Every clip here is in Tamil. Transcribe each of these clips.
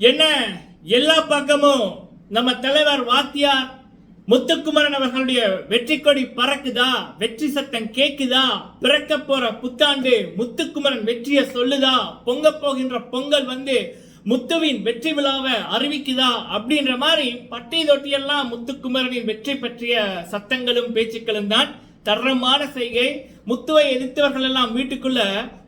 என்ன? எல்லா பக்கமும் நம்ம தலைவர் வாத்தியார் முத்துக்குமரன் அவர்களுடைய வெற்றி கொடி பறக்குதா? வெற்றி சத்தம் கேக்குதா? பிறக்க போற புத்தாண்டு முத்துக்குமரன் வெற்றியை சொல்லுதா? பொங்க போகின்ற பொங்கல் வந்து முத்துவின் வெற்றி விழாவை அறிவிக்குதா? அப்படின்ற மாதிரி பட்டி தொட்டியெல்லாம் முத்துக்குமரனின் வெற்றி பற்றிய சத்தங்களும் பேச்சுக்களும் தான் தரமான செய்கை முத்துவை எதிர்த்தவர்கள் எல்லாம் வீட்டுக்குள்ள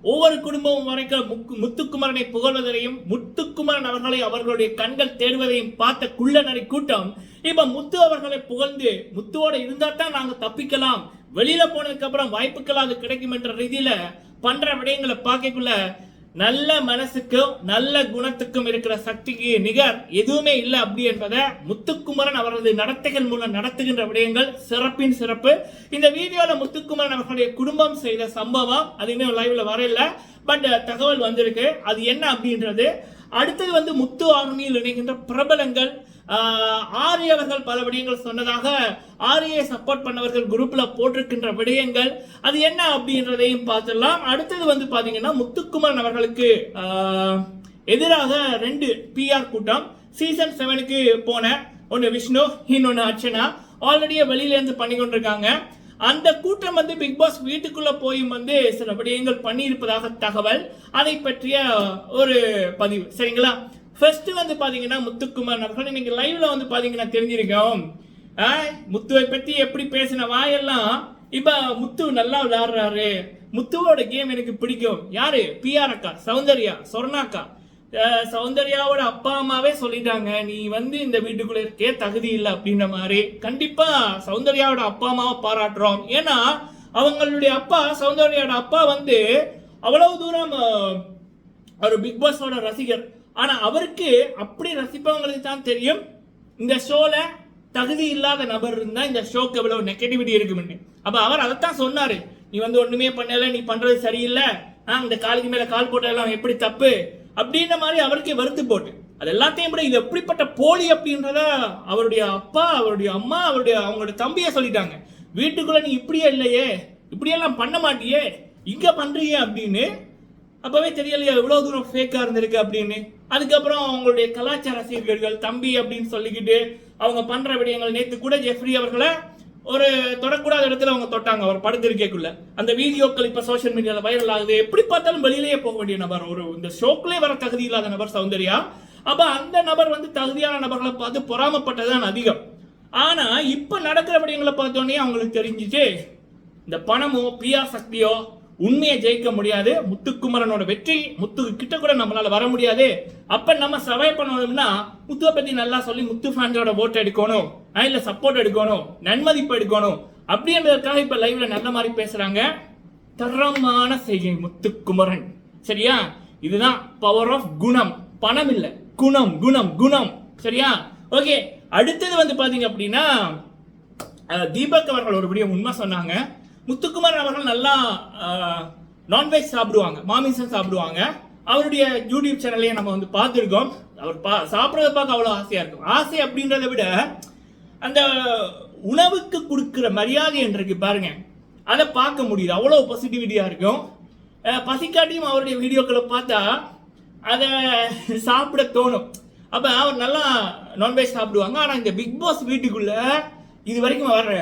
ஒவ்வொரு குடும்பமும் வரைக்கும் முத்துக்குமரனை புகழ்வதையும் முத்துக்குமரன் அவர்களை அவர்களுடைய கண்கள் தேடுவதையும் பார்த்த குள்ள நரி கூட்டம் இப்ப முத்து அவர்களை புகழ்ந்து முத்துவோட இருந்தா தான் நாங்க தப்பிக்கலாம். வெளியில போனதுக்கு அப்புறம் வாய்ப்புகள் அது கிடைக்கும் என்ற ரீதியில பண்ற விடயங்களை பார்க்கக்குள்ள நல்ல மனசுக்கும் நல்ல குணத்துக்கும் இருக்கிற சக்திக்கு நிகர் எதுவுமே இல்லை அப்படி என்பதை முத்துக்குமரன் அவரது நடத்தைகள் மூலம் நடத்துகின்ற விடயங்கள் சிறப்பின் சிறப்பு. இந்த வீடியோல முத்துக்குமரன் அவர்களுடைய குடும்பம் செய்த சம்பவம் அது இன்னும் லைவ்ல வரல பட் தகவல் வந்திருக்கு. அது என்ன அப்படின்றது? அடுத்தது வந்து முத்து ஆர்மியில் இணைகின்ற பிரபலங்கள் ஆரியவர்கள் அவர்கள் பல விடயங்கள் சொன்னதாக ஆரியை சப்போர்ட் பண்ணவர்கள் குரூப்பில் போட்டிருக்கின்ற விடயங்கள். அது என்ன அப்படின்றதையும் பார்த்துடலாம். அடுத்தது வந்து பார்த்தீங்கன்னா முத்துக்குமரன் அவர்களுக்கு எதிராக ரெண்டு பிஆர் கூட்டம். சீசன் செவனுக்கு போன ஒன்று விஷ்ணு இன்னொன்று அர்ச்சனா. ஆல்ரெடியே வெளியிலேருந்து பண்ணி கொண்டிருக்காங்க. அந்த கூட்டம் வந்து பிக் பாஸ் வீட்டுக்குள்ள போய் வந்து சில விடயங்கள் பண்ணியிருப்பதாக தகவல். அதை பற்றிய ஒரு பதிவு. சரிங்களா? ஃபர்ஸ்ட் வந்து பாத்தீங்கன்னா முத்துக்குமார் அவர்கள் நீங்க லைவ்ல வந்து பாத்தீங்கன்னா தெரிஞ்சிருக்கோம். ஆ, முத்துவை பத்தி எப்படி பேசின வாயெல்லாம் இப்ப முத்து நல்லா விளையாடுறாரு. முத்துவோட கேம் எனக்கு பிடிக்கும். யாரு? பிஆர் அக்கா சௌந்தர்யா சொர்ணாக்கா. சௌந்தர்யாவோட அப்பா அம்மாவே சொல்லிட்டாங்க நீ வந்து இந்த வீட்டுக்குள்ள இருக்கே தகுதி இல்லை அப்படின்ற மாதிரி. கண்டிப்பா சௌந்தர்யாவோட அப்பா அம்மாவை பாராட்டுறோம். ஏன்னா அவங்களுடைய அப்பா சௌந்தர்யாவோட அப்பா வந்து அவ்வளவு தூரம் ஒரு பிக் பாஸோட ரசிகர். ஆனால் அவருக்கு அப்படி ரசிப்பவங்களுக்கு தான் தெரியும். இந்த ஷோவில் தகுதி இல்லாத நபர் இருந்தால் இந்த ஷோக்கு எவ்வளோ நெகட்டிவிட்டி இருக்கும்னு. அப்போ அவர் அதைத்தான் சொன்னார். நீ வந்து ஒன்றுமே பண்ணல நீ பண்ணுறது சரியில்லை. ஆ, இந்த காலுக்கு மேலே கால் போட்டதெல்லாம் எப்படி தப்பு? அப்படின்ற மாதிரி அவருக்கே வருத்து போட்டு. அது எல்லாத்தையும் விட இது எப்படிப்பட்ட போலி அப்படின்றத அவருடைய அப்பா அவருடைய அம்மா அவருடைய அவங்களோட தம்பியை சொல்லிட்டாங்க. வீட்டுக்குள்ளே நீ இப்படியே இல்லையே. இப்படியெல்லாம் பண்ண மாட்டியே. இங்கே பண்ணுறியே அப்படின்னு அப்பவே தெரியலையா எவ்வளவு தூரம் ஃபேக்கா இருந்திருக்கு அப்படின்னு? அதுக்கப்புறம் அவங்களுடைய கலாச்சார சீர்கேடுகள் தம்பி அப்படின்னு சொல்லிக்கிட்டு அவங்க பண்ற விடயங்கள் நேத்து கூட ஜெஃப்ரி அவர்களை ஒரு தொடக்கூடாத இடத்துல அவங்க தொட்டாங்க அவர் படுத்திருக்கேக்குள்ள. அந்த வீடியோக்கள் இப்ப சோஷியல் மீடியால வைரல் ஆகுது. எப்படி பார்த்தாலும் வெளியிலேயே போக வேண்டிய நபர் ஒரு இந்த ஷோக்கிலே வர தகுதி இல்லாத நபர் சௌந்தர்யா. அப்ப அந்த நபர் வந்து தகுதியான நபர்களை பார்த்து பொறாமப்பட்டதுதான் அதிகம். ஆனா இப்ப நடக்கிற விடயங்களை பார்த்தோன்னே அவங்களுக்கு தெரிஞ்சிச்சு இந்த பணமோ பியா சக்தியோ உண்மையை ஜெயிக்க முடியாது முத்துக்குமரனோட வெற்றி முத்து கிட்ட கூட நம்மளால வர முடியாது. அப்ப நம்ம சர்வை பண்ணணும்னா முத்துவை பத்தி நல்லா சொல்லி முத்து ஃபேன்ஸோட ஓட்டு எடுக்கணும். இல்ல சப்போர்ட் எடுக்கணும். நன்மதிப்பு எடுக்கணும். அப்படின்றதுக்காக இப்ப லைவ்ல நல்ல மாதிரி பேசுறாங்க. தரமான செய்கை முத்துக்குமரன். சரியா? இதுதான் பவர் ஆஃப் குணம். பணம் இல்ல. குணம் குணம் குணம். சரியா? ஓகே அடுத்தது வந்து பாத்தீங்க அப்படின்னா தீபக் அவர்கள் ஒரு உண்மை சொன்னாங்க. முத்துக்குமார் அவர்கள் நல்லா நான்வெஜ் சாப்பிடுவாங்க மாமிசம் சாப்பிடுவாங்க. அவருடைய யூடியூப் சேனல்லையே நம்ம வந்து பார்த்துருக்கோம். அவர் பா சாப்பிட்றத பார்க்க அவ்வளோ ஆசையாக இருக்கும். ஆசை அப்படின்றத விட அந்த உணவுக்கு கொடுக்குற மரியாதை என்று பாருங்க அதை பார்க்க முடியுது. அவ்வளோ பாசிட்டிவிட்டியாக இருக்கும். பசிக்காட்டியும் அவருடைய வீடியோக்களை பார்த்தா அதை சாப்பிட தோணும். அப்போ அவர் நல்லா நான்வெஜ் சாப்பிடுவாங்க. ஆனால் இந்த பிக் பாஸ் வீட்டுக்குள்ளே இது வரைக்கும் அவர்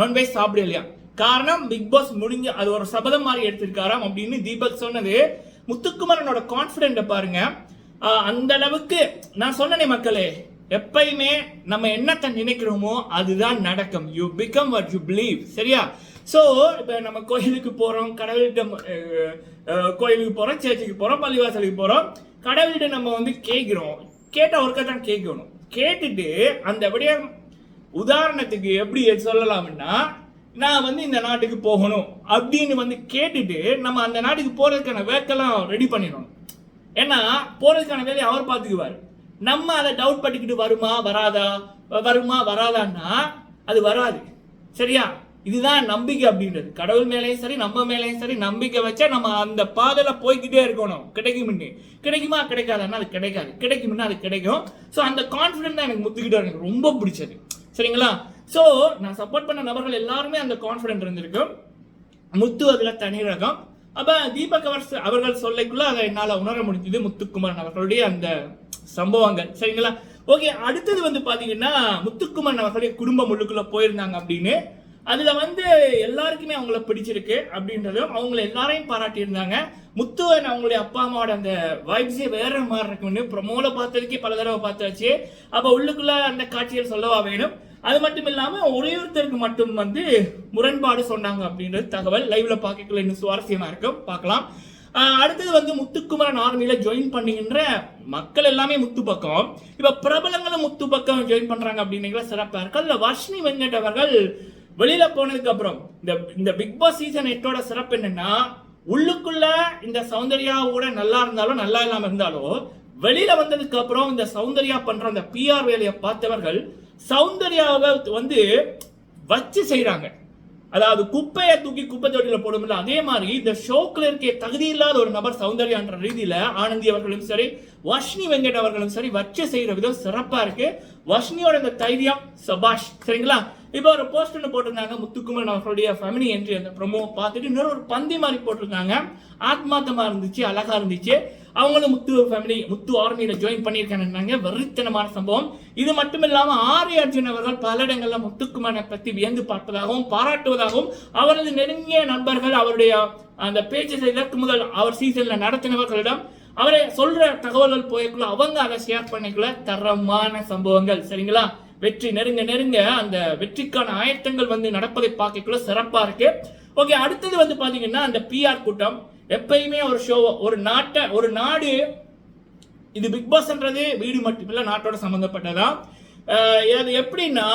நான்வெஜ் சாப்பிடலையா? காரணம் பிக் பாஸ் முடிஞ்சு அது ஒரு சபதம் மாதிரி எடுத்திருக்காராம் அப்படின்னு தீபக் சொன்னது. முத்துக்குமரனோட கான்பிடென்ட பாருங்க. அந்த அளவுக்கு நான் சொன்னனே மக்களே எப்பயுமே நம்ம என்னத்தை நினைக்கிறோமோ அதுதான் நடக்கும். You become what you believe சரியா? ஸோ இப்போ நம்ம கோயிலுக்கு போகிறோம் கடவுள்கிட்ட கோயிலுக்கு போகிறோம் சேர்ச்சுக்கு போகிறோம் பள்ளிவாசலுக்கு போகிறோம் கடவுள்கிட்ட நம்ம வந்து கேட்குறோம். கேட்ட ஒருக்க தான் கேட்கணும். கேட்டுட்டு அந்த விடயம் உதாரணத்துக்கு எப்படி சொல்லலாம்னா நான் வந்து இந்த நாட்டுக்கு போகணும் அப்படின்னு வந்து கேட்டுட்டு நம்ம அந்த நாட்டுக்கு போகிறதுக்கான வேக்கெல்லாம் ரெடி பண்ணிடணும். ஏன்னா போகிறதுக்கான வேலையை அவர் பார்த்துக்குவார். நம்ம அதை டவுட் பண்ணிக்கிட்டு வருமா வராதா? வருமா வராதான்னா அது வராது. சரியா? இதுதான் நம்பிக்கை அப்படின்றது. கடவுள் மேலேயும் சரி நம்ம மேலேயும் சரி நம்பிக்கை வச்சா நம்ம அந்த பாதையில் போய்க்கிட்டே இருக்கணும். கிடைக்கும்னு கிடைக்குமா? கிடைக்காதுன்னா அது கிடைக்காது. கிடைக்கும்னா அது கிடைக்கும். ஸோ அந்த கான்ஃபிடென்ட் தான் எனக்கு முத்துக்கிட்ட எனக்கு ரொம்ப பிடிச்சது. சரிங்களா? ஸோ நான் சப்போர்ட் பண்ண நபர்கள் எல்லாருமே அந்த கான்ஃபிடென்ட் இருந்திருக்கும் முத்து அதில் தனி ரகம் அப்போ தீபக் அவர் அவர்கள் சொல்லைக்குள்ள அதை என்னால் உணர முடிஞ்சது. முத்துக்குமரன் அவர்களுடைய அந்த சம்பவங்கள். சரிங்களா? ஓகே அடுத்தது வந்து பார்த்தீங்கன்னா முத்துக்குமரன் அவர்களுடைய குடும்பம் உள்ளுக்குள்ள போயிருந்தாங்க அப்படின்னு. அதில் வந்து எல்லாருக்குமே அவங்கள பிடிச்சிருக்கு அப்படின்றதும் அவங்கள எல்லாரையும் பாராட்டியிருந்தாங்க. முத்துவன் அவங்களுடைய அப்பா அம்மாவோட அந்த வைப்ஸே வேற மாதிரி இருக்குன்னு ப்ரொமோல பார்த்ததுக்கே பல தடவை பார்த்தாச்சு. அப்போ உள்ளுக்குள்ள அந்த காட்சிகள் சொல்லவா வேணும்? அது மட்டும் இல்லாமல் ஒரே ஒருத்தருக்கு மட்டும் வந்து முரண்பாடு சொன்னாங்க அப்படின்றது தகவல். லைவ்ல பார்க்கல இன்னும் சுவாரஸ்யமா இருக்கும் பார்க்கலாம். அடுத்தது வந்து முத்துக்குமரன் ஆர்மியில ஜாயின் பண்ணுகின்ற மக்கள் எல்லாமே முத்து பக்கம். இப்ப பிரபலங்களும் முத்து பக்கம் ஜாயின் பண்றாங்க அப்படிங்கிற சிறப்பா இருக்கு. அதுல வர்ஷினி வெங்கட் அவர்கள் வெளியில போனதுக்கு அப்புறம் இந்த இந்த பிக் பாஸ் சீசன் எட்டோட சிறப்பு என்னன்னா உள்ளுக்குள்ள இந்த சௌந்தர்யாவோட நல்லா இருந்தாலும் நல்லா இல்லாம இருந்தாலும் வெளியில வந்ததுக்கு அப்புறம் இந்த சௌந்தர்யா பண்ற அந்த பிஆர் வேலையை பார்த்தவர்கள் சௌந்தர்யாவை வந்து வச்சு செய்யறாங்க அதாவது குப்பையை தூக்கி குப்பை தொட்டியில் போடும்ல அதே மாதிரி இந்த ஷோக்கில் இருக்க தகுதி இல்லாத ஒரு நபர் சௌந்தர்யான்ற ரீதியில் ஆனந்தி அவர்களும் சரி வஷ்ணி வெங்கட் அவர்களும் சரி வச்சு செய்கிற விதம் சிறப்பாக இருக்கு. வஷ்ணியோட இந்த தைரியம் சபாஷ் சரிங்களா? இப்போ ஒரு போஸ்ட் ஒன்று போட்டிருந்தாங்க முத்துக்குமரன் அவர்களுடைய ஃபேமிலி என்ட்ரி அந்த ப்ரொமோ பார்த்துட்டு இன்னொரு ஒரு பந்தி மாதிரி போட்டிருந்தாங்க. ஆத்மார்த்தமாக இருந்துச்சு அழகா இருந்துச்சு. அவங்களும் முத்து ஃபேமிலி முத்து ஆர்மியில் ஜாயின் பண்ணியிருக்காங்க வெறித்தனமான சம்பவம். இது மட்டும் இல்லாமல் ஆரிய அர்ஜுன் அவர்கள் பல இடங்களில் முத்துக்குமரனை பற்றி வியந்து பார்ப்பதாகவும் பாராட்டுவதாகவும் அவரது நெருங்கிய நண்பர்கள் அவருடைய அந்த பேச்சு இதற்கு முதல் அவர் சீசனில் நடத்தினவர்களிடம் அவரை சொல்ற தகவல்கள் போயக்குள்ள அவங்க அதை ஷேர் பண்ணிக்குள்ள தரமான சம்பவங்கள். சரிங்களா? வெற்றி நெருங்க நெருங்க அந்த வெற்றிக்கான ஆயத்தங்கள் வந்து நடப்பதை பார்க்கக்குள்ள சிறப்பாக இருக்கு. ஓகே அடுத்தது வந்து பார்த்தீங்கன்னா அந்த பிஆர் கூட்டம். எப்பயுமே ஒரு ஷோ ஒரு நாட்டை ஒரு நாடு இது பிக் பாஸ்ன்றது வீடு மட்டுமில்ல நாட்டோட சம்பந்தப்பட்டதா? அது இது எப்படின்னா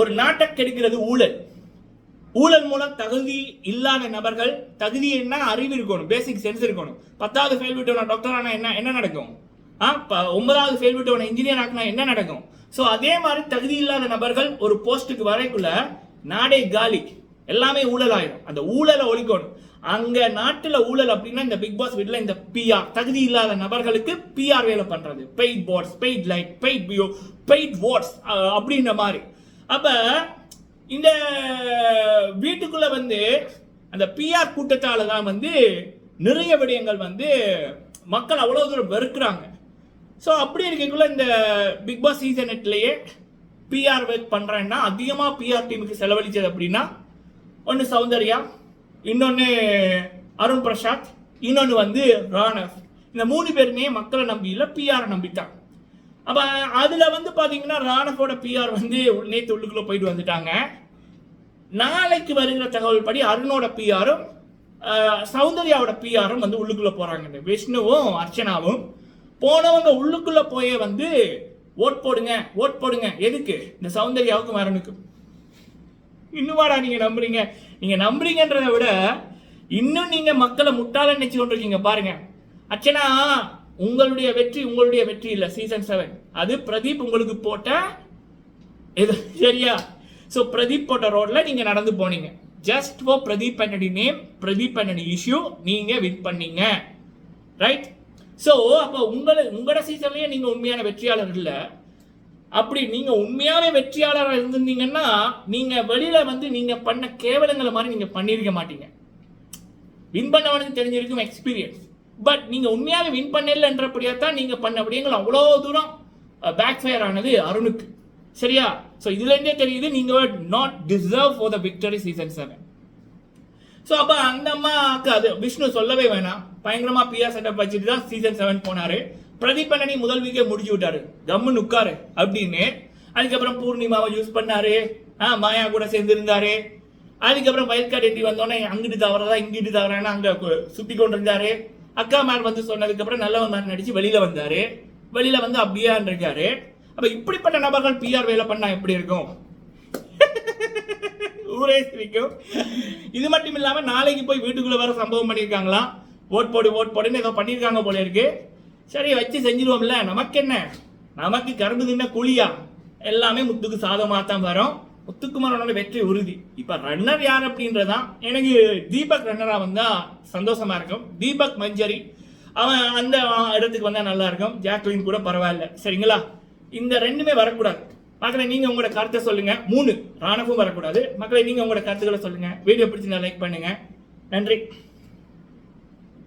ஒரு நாட்டை கெடுக்கிறது ஊழல். ஊழல் மூலம் தகுதி இல்லாத நபர்கள் தகுதி என்ன? அறிவு இருக்கணும் பேசிக் சென்ஸ் இருக்கணும். பத்தாவது ஃபெயில் விட்டவன டாக்டர் ஆனால் என்ன என்ன நடக்கும்? ஒன்பதாவது ஃபெயில் விட்டவன இன்ஜினியர் ஆக்கினா என்ன நடக்கும்? ஸோ அதே மாதிரி தகுதி இல்லாத நபர்கள் ஒரு போஸ்ட்டுக்கு வரைக்குள்ள நாடே காலி. எல்லாமே ஊழல் ஆயிடும் அந்த ஊழலை ஒழிக்கணும். அங்க நாட்டுல ஊழல் அப்படின்னா இந்த பிக் பாஸ் வீட்ல இந்த பிஆர் தகுதி இல்லாத நபர்களுக்கு பிஆர் வேலை பண்றது. பெய்ட் போர்ட்ஸ் பெய்ட் லைட் பெய்ட் பியோ பெய்ட் வாட்ஸ் அப்படின்ற மாதிரி. அப்ப இந்த வீட்டுக்குள்ள வந்து அந்த பிஆர் கூட்டத்தால தான் வந்து நிறைய விடயங்கள் வந்து மக்கள் அவ்வளவு தூரம் வெறுக்கிறாங்க. ஸோ அப்படி இருக்கக்குள்ள இந்த பிக் பாஸ் சீசன் எட்லேயே பிஆர் ஒர்க் பண்ணுறேன்னா அதிகமாக பிஆர் டீமுக்கு செலவழித்தது அப்படின்னா ஒன்று சௌந்தர்யா இன்னொன்று அருண் பிரசாத் இன்னொன்று வந்து ராணவ். இந்த மூணு பேருமே மக்களை நம்பி இல்லை பிஆரை நம்பிட்டாங்க அப்போ அதில் வந்து பார்த்தீங்கன்னா ராணவோட பிஆர் வந்து நேற்று உள்ளுக்குள்ளே போயிட்டு வந்துட்டாங்க. நாளைக்கு வருகிற தகவல் படி அருணோட பிஆரும் சௌந்தர்யாவோட பிஆரும் வந்து உள்ளுக்குள்ளே போகிறாங்க விஷ்ணுவும் அர்ச்சனாவும் போனவங்க உள்ளுக்குள்ளே போயே வந்து ஓட் போடுங்க ஓட் போடுங்க. எதுக்கு? இந்த சௌந்தர்யாவுக்கும் அருணுக்கும். இன்னுமாடா நீங்க நம்புறீங்க. நீங்க நம்புறீங்கன்றதை விட இன்னும் நீங்க மக்களை முட்டாள நினைச்சு கொண்டிருக்கீங்க பாருங்க. அச்சனா உங்களுடைய வெற்றி உங்களுடைய வெற்றி இல்ல சீசன் செவன் அது பிரதீப் உங்களுக்கு போட்ட இது சரியா? ஸோ பிரதீப் போட்ட ரோட்ல நீங்க நடந்து போனீங்க. Just for Pradeep அண்ணடி name Pradeep அண்ணடி issue நீங்க வின் பண்ணீங்க. ரைட் ஸோ அப்போ உங்களை உங்களோட சீசன்லேயே நீங்கள் உண்மையான வெற்றியாளர் இல்லை. அப்படி நீங்கள் உண்மையான வெற்றியாளராக இருந்திருந்தீங்கன்னா நீங்கள் வெளியில் வந்து நீங்கள் பண்ண கேவலங்களை மாதிரி நீங்கள் பண்ணியிருக்க மாட்டீங்க. வின் பண்ணவனுக்கு தெரிஞ்சிருக்கும் எக்ஸ்பீரியன்ஸ் பட் நீங்கள் உண்மையாகவே வின் பண்ணலன்றபடியாக தான் நீங்கள் பண்ண அப்படிங்கிற அவ்வளோ தூரம் பேக் ஃபயர் ஆனது அருணுக்கு. சரியா? ஸோ இதுலேருந்தே தெரியுது நீங்கள் not deserve for the victory season seven so அப்போ அந்த அம்மாவுக்கு அது விஷ்ணு சொல்லவே வேணாம். பயங்கரமாக பிஆர் செட்டப் வச்சுட்டு தான் சீசன் செவன் போனார். பிரதீப் அண்ணனி முதல் வீக்கே முடிச்சு விட்டாரு. கம்மு உட்காரு அப்படின்னு. அதுக்கப்புறம் பூர்ணிமாவை யூஸ் பண்ணாரு. ஆ மாயா கூட சேர்ந்துருந்தாரு அதுக்கப்புறம் வயல்காடு எட்டி வந்தோடனே அங்கிட்டு தவறதா இங்கிட்டு தவறான்னு அங்கே சுற்றி கொண்டு இருந்தாரு அக்கா மேல் வந்து சொன்னதுக்கப்புறம் நல்லவன் மாதிரி நடிச்சு வந்தார். வெளியில் வந்து அப்படியான் இருக்காரு. அப்போ இப்படிப்பட்ட நபர்கள் பிஆர் வேலை பண்ணால் எப்படி இருக்கும்? ஊரே சிரிக்கும். இது மட்டும் இல்லாம நாளைக்கு போய் வீட்டுக்குள்ள வர சம்பவம் பண்ணியிருக்காங்களாம் ஓட் போடு ஓட் போடுன்னு ஏதோ பண்ணியிருக்காங்க போல இருக்கு. சரி வச்சு செஞ்சிருவோம்ல. நமக்கு என்ன? நமக்கு கறந்து தின்ன குழியா? எல்லாமே முத்துக்கு சாதமாக தான் வரும் முத்துக்குமாரோட வெற்றி உறுதி. இப்ப ரன்னர் யார் அப்படின்றதான் எனக்கு தீபக் ரன்னராக வந்தால் சந்தோஷமா இருக்கும். தீபக் மஞ்சரி. அவன் அந்த இடத்துக்கு வந்தா நல்லா இருக்கும். ஜாக்லின் கூட பரவாயில்ல. சரிங்களா? இந்த ரெண்டுமே வரக்கூடாது. மக்களை நீங்க உங்களோட கருத்தை சொல்லுங்க. மூணு ராணவும் வரக்கூடாது. மக்களை நீங்க உங்களோட கருத்துக்களை சொல்லுங்க. வீடியோ பிடிச்சிருந்தா லைக் பண்ணுங்க. நன்றி.